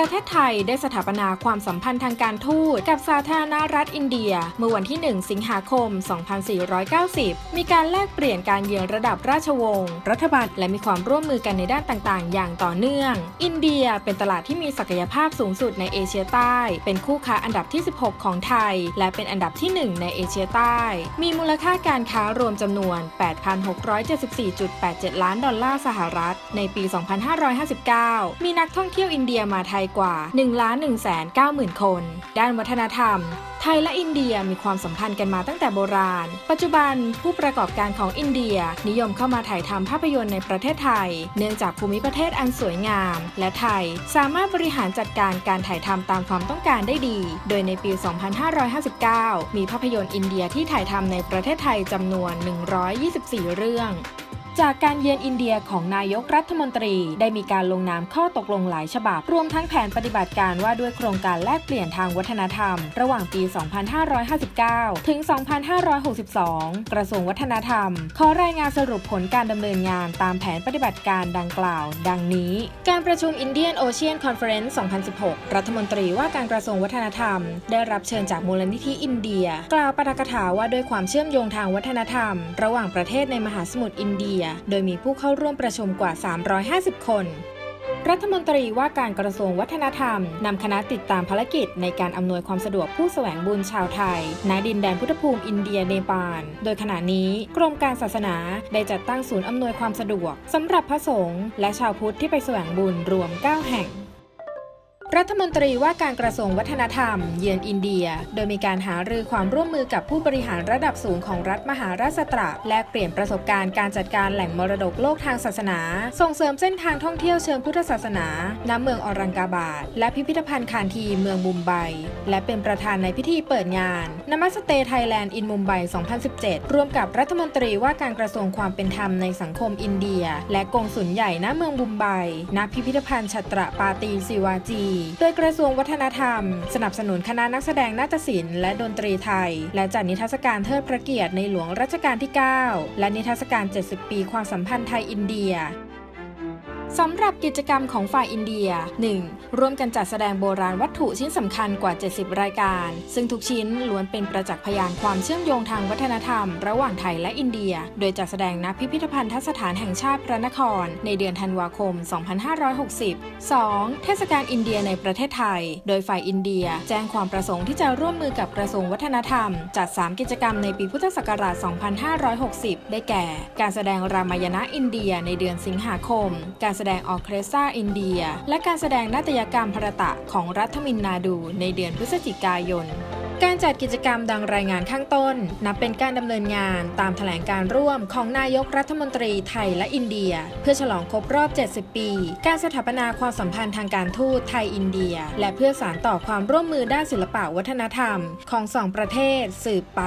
ประเทศไทยได้สถาปนาความสัมพันธ์ทางการทูตกับสาธารณรัฐอินเดีย เมื่อวันที่ 1 สิงหาคม 2490 มีการแลกเปลี่ยนการเยือนระดับราชวงศ์รัฐบาลและมีความร่วมมือกันในด้านต่างๆ อย่างต่อเนื่อง อินเดียเป็นตลาดที่มีศักยภาพสูงสุดในเอเชียใต้ เป็นคู่ค้าอันดับที่ 16 ของไทย และเป็นอันดับที่ 1 ในเอเชียใต้ มีมูลค่าการค้ารวมจำนวน 8,674.87 ล้านดอลลาร์สหรัฐ ในปี 2559 มีนักท่องเที่ยวอินเดียมาไทยกว่า 1 1 9 0 0 0 0 คน ด้านวัฒนธรรม ไทยและอินเดียมีความสัมพันธ์กันมาตั้งแต่โบราณ ปัจจุบันผู้ประกอบการของอินเดียนิยมเข้ามาถ่ายทำภาพยนตร์ในประเทศไทย เนื่องจากภูมิประเทศอันสวยงาม และไทยสามารถบริหารจัดการการถ่ายทำตามความต้องการได้ดี โดยในปี 2559 มีภาพยนตร์อินเดียที่ถ่ายทำในประเทศไทยจำนวน 124 เรื่อง จากการเยือนอินเดียของนายกรัฐมนตรี ได้มีการลงนามข้อตกลงหลายฉบับ รวมทั้งแผนปฏิบัติการว่าด้วยโครงการแลกเปลี่ยนทางวัฒนธรรม ระหว่างปี 2559 ถึง 2562 กระทรวงวัฒนธรรม ขอรายงานสรุปผลการดำเนินงานตามแผนปฏิบัติการดังกล่าว ดังนี้ การประชุม Indian Ocean Conference 2016 รัฐมนตรีว่าการกระทรวงวัฒนธรรม ได้รับเชิญจากมูลนิธิอินเดีย กล่าวปาฐกถาว่าด้วยความเชื่อมโยงทางวัฒนธรรม ระหว่างประเทศในมหาสมุทรอินเดียโดยมีผู้เข้าร่วมประชุมกว่า 350 คน รัฐมนตรีว่าการกระทรวงวัฒนธรรมนำคณะติดตามภารกิจในการอำนวยความสะดวกผู้แสวงบุญชาวไทยณดินแดนพุทธภูมิอินเดียเนปาล โดยขณะนี้กรมการศาสนาได้จัดตั้งศูนย์อำนวยความสะดวกสำหรับพระสงฆ์และชาวพุทธที่ไปแสวงบุญรวม 9 แห่ง รัฐมนตรีว่าการกระทรวงวัฒนธรรม เยือนอินเดีย โดยมีการหารือความร่วมมือกับผู้บริหารระดับสูงของรัฐมหาราชตระแลกเปลี่ยนประสบการณ์การจัดการแหล่งมรดกโลกทางศาสนา ส่งเสริมเส้นทางท่องเที่ยวเชิงพุทธศาสนา ณ เมืองออรังกาบาดและพิพิธภัณฑ์คานทีเมืองมุมไบ และเป็นประธานในพิธีเปิดงานนมัสเตไทยแลนด์อินมุมไบ 2017 ร่วมกับรัฐมนตรีว่าการกระทรวงความเป็นธรรมในสังคมอินเดีย และกงสุลใหญ่ณเมืองมุมไบ ณ พิพิธภัณฑ์ชัตรปาตีศิวาจีโดยกระทรวงวัฒนธรรม สนับสนุนคณะนักแสดงนาฏศิลป์และดนตรีไทย และจัดนิทรรศการเทิดพระเกียรติในหลวงรัชกาลที่ 9 และนิทรรศการ 70 ปีความสัมพันธ์ไทยอินเดีย สำหรับกิจกรรมของฝ่ายอินเดีย 1. ร่วมกันจัดแสดงโบราณวัตถุชิ้นสำคัญกว่า 70 รายการ ซึ่งทุกชิ้นล้วนเป็นประจักษ์พยานความเชื่อมโยงทางวัฒนธรรม ระหว่างไทยและอินเดีย โดยจัดแสดงณพิพิธภัณฑสถานแห่งชาติพระนคร ในเดือนธันวาคม 2560 2. เทศกาลอินเดียในประเทศไทย โดยฝ่ายอินเดียแจ้งความประสงค์ที่จะร่วมมือกับกระทรวงวัฒนธรรม จัด 3 กิจกรรมในปีพุทธศักราช 2560 ได้แก่ การแสดงรามายณะอินเดียในเดือนสิงหาคม การแสดงออเคสตราอินเดีย และการแสดงนาฏยกรรมพรตะของรัฐมินนาดูในเดือนพฤศจิกายนการจัดกิจกรรมดังรายงานข้างต้น นับเป็นการดำเนินงานตามแถลงการร่วมของนายกรัฐมนตรีไทยและอินเดีย เพื่อฉลองครบรอบ 70 ปี การสถาปนาความสัมพันธ์ทางการทูตไทยอินเดีย และเพื่อสานต่อความร่วมมือด้านศิลปะวัฒนธรรม ของสองประเทศสืบไป